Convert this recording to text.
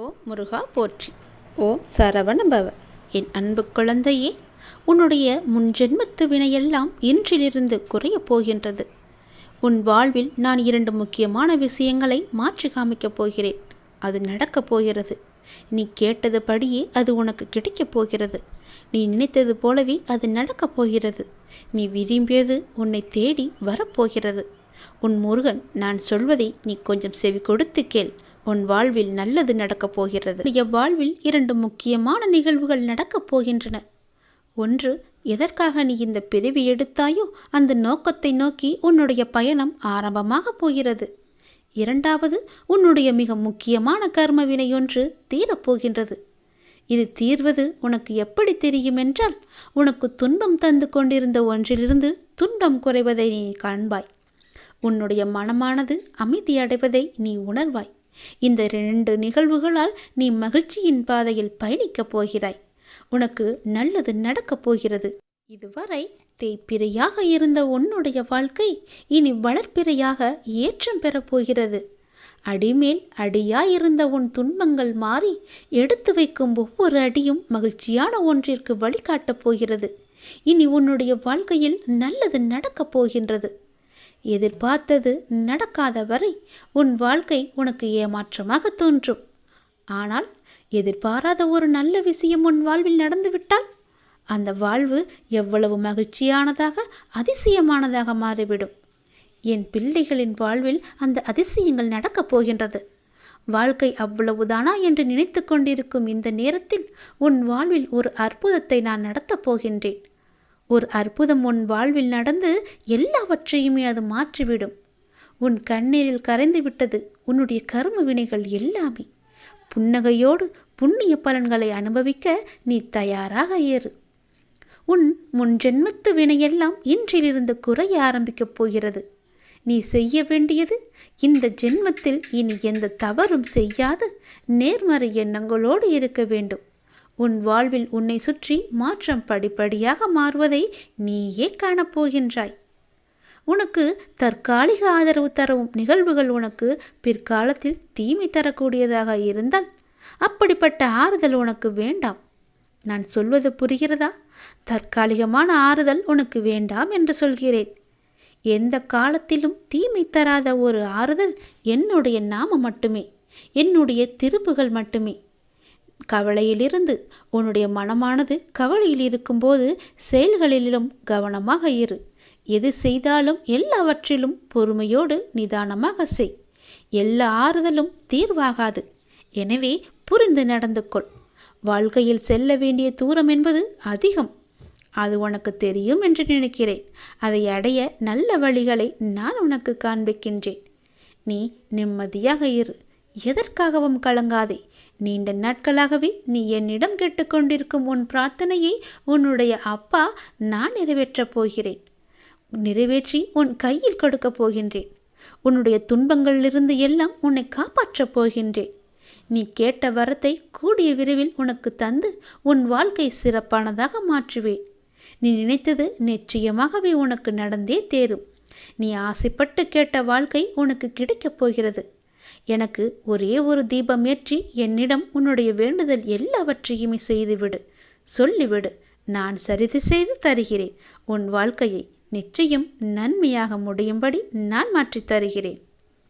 ஓ முருகா போற்றி. ஓ சரவணபவ என் அன்பு குழந்தையே உன்னுடைய முன்ஜென்மத்து வினையெல்லாம் இன்றிலிருந்து குறையப் போகின்றது. உன் வாழ்வில் நான் இரண்டு முக்கியமான விஷயங்களை மாற்றி காமிக்கப் போகிறேன். அது நடக்கப் போகிறது. நீ கேட்டது படியே அது உனக்கு கிடைக்கப் போகிறது. நீ நினைத்தது போலவே அது நடக்கப் போகிறது. நீ விரும்பியது உன்னை தேடி வரப்போகிறது உன் முருகன் நான் சொல்வதை நீ கொஞ்சம் செவி கொடுத்து கேள். உன் வாழ்வில் நல்லது நடக்கப் போகிறது. உன்னுடைய வாழ்வில் இரண்டு முக்கியமான நிகழ்வுகள் நடக்கப் போகின்றன. ஒன்று எதற்காக நீ இந்த பிரிவு எடுத்தாயோ அந்த நோக்கத்தை நோக்கி உன்னுடைய பயணம் ஆரம்பமாக போகிறது. இரண்டாவது உன்னுடைய மிக முக்கியமான கர்ம வினையொன்று தீரப்போகின்றது இது தீர்வது உனக்கு எப்படி தெரியும் என்றால் உனக்கு துன்பம் தந்து கொண்டிருந்த ஒன்றிலிருந்து துன்பம் குறைவதை நீ காண்பாய். உன்னுடைய மனமானது அமைதி அடைவதை நீ உணர்வாய். இந்த இரண்டு நிகழ்வுகளால் நீ மகிழ்ச்சியின் பாதையில் பயணிக்கப் போகிறாய். உனக்கு நல்லது நடக்கப் போகிறது. இதுவரை தேய்ப்பிரையாக இருந்த உன்னுடைய வாழ்க்கை இனி வளர்ப்பிரையாக ஏற்றம் பெறப் போகிறது. அடிமேல் அடியாயிருந்த உன் துன்பங்கள் மாறி எடுத்து வைக்கும் ஒவ்வொரு அடியும் மகிழ்ச்சியான ஒன்றிற்கு வழிகாட்டப் போகிறது. இனி உன்னுடைய வாழ்க்கையில் நல்லது நடக்கப் போகின்றது. எதிர்பார்த்தது நடக்காத வரை உன் வாழ்க்கை உனக்கு ஏமாற்றமாக தோன்றும். ஆனால் எதிர்பாராத ஒரு நல்ல விஷயம் உன் வாழ்வில் நடந்துவிட்டால் அந்த வாழ்வு எவ்வளவு மகிழ்ச்சியானதாக அதிசயமானதாக மாறிவிடும். என் பிள்ளைகளின் வாழ்வில் அந்த அதிசயங்கள் நடக்கப் போகின்றது. வாழ்க்கை அவ்வளவுதானா என்று நினைத்து கொண்டிருக்கும் இந்த நேரத்தில் உன் வாழ்வில் ஒரு அற்புதத்தை நான் நடத்தப் போகின்றேன். ஒரு அற்புதம் உன் வாழ்வில் நடந்து எல்லாவற்றையுமே அது மாற்றிவிடும். உன் கண்ணீரில் கரைந்து விட்டது உன்னுடைய கரும வினைகள் எல்லாமே. புன்னகையோடு புண்ணிய பலன்களை அனுபவிக்க நீ தயாராக ஏறு. உன் முன் ஜென்மத்து வினையெல்லாம் இன்றிலிருந்து குறைய ஆரம்பிக்கப் போகிறது. நீ செய்ய வேண்டியது இந்த ஜென்மத்தில் இனி எந்த தவறும் செய்யாது நேர்மறை எண்ணங்களோடு இருக்க வேண்டும். உன் வாழ்வில் உன்னை சுற்றி மாற்றம் படிப்படியாக மாறுவதை நீயே காணப்போகின்றாய். உனக்கு தற்காலிக ஆதரவு தரவும் நிகழ்வுகள் உனக்கு பிற்காலத்தில் தீமை தரக்கூடியதாக இருந்தால் அப்படிப்பட்ட ஆறுதல் உனக்கு வேண்டாம். நான் சொல்வது புரிகிறதா? தற்காலிகமான ஆறுதல் உனக்கு வேண்டாம் என்று சொல்கிறேன். எந்த காலத்திலும் தீமை தராத ஒரு ஆறுதல் என்னுடைய நாம மட்டுமே என்னுடைய திருப்புகள் மட்டுமே. கவலையிலிருந்து. உன்னுடைய மனமானது கவலையில் இருக்கும்போது செயல்களிலும் கவனமாக இரு. எது செய்தாலும் எல்லாவற்றிலும் பொறுமையோடு நிதானமாக செய். எல்லா ஆறுதலும் தீர்வாகாது. எனவே புரிந்து நடந்து கொள். வாழ்க்கையில் செல்ல வேண்டிய தூரம் என்பது அதிகம். அது உனக்கு தெரியும் என்று நினைக்கிறேன். அதை அடைய நல்ல வழிகளை நான் உனக்கு காண்பிக்கின்றேன். நீ நிம்மதியாக இரு. எதற்காகவும் கலங்காதே. நீண்ட நாட்களாகவே நீ என்னிடம் கேட்டுக்கொண்டிருக்கும் உன் பிரார்த்தனையை உன்னுடைய அப்பா நான் நிறைவேற்றப் போகிறேன். நிறைவேற்றி உன் கையில் கொடுக்கப் போகின்றேன். உன்னுடைய துன்பங்களிலிருந்து எல்லாம் உன்னை காப்பாற்றப் போகின்றேன். நீ கேட்ட வரத்தை கூடிய விரைவில் உனக்கு தந்து உன் வாழ்க்கை சிறப்பானதாக மாற்றுவேன். நீ நினைத்தது நிச்சயமாகவே உனக்கு நடந்தே தேரும். நீ ஆசைப்பட்டு கேட்ட வாழ்க்கை உனக்கு கிடைக்கப் போகிறது. எனக்கு ஒரே ஒரு தீபம் ஏற்றி என்னிடம் உன்னுடைய வேண்டுதல் எல்லாவற்றையுமே செய்துவிடு. சொல்லிவிடு நான் சரிது செய்து தருகிறேன். உன் வாழ்க்கையை நிச்சயம் நன்மையாக முடியும்படி நான் மாற்றித் தருகிறேன்.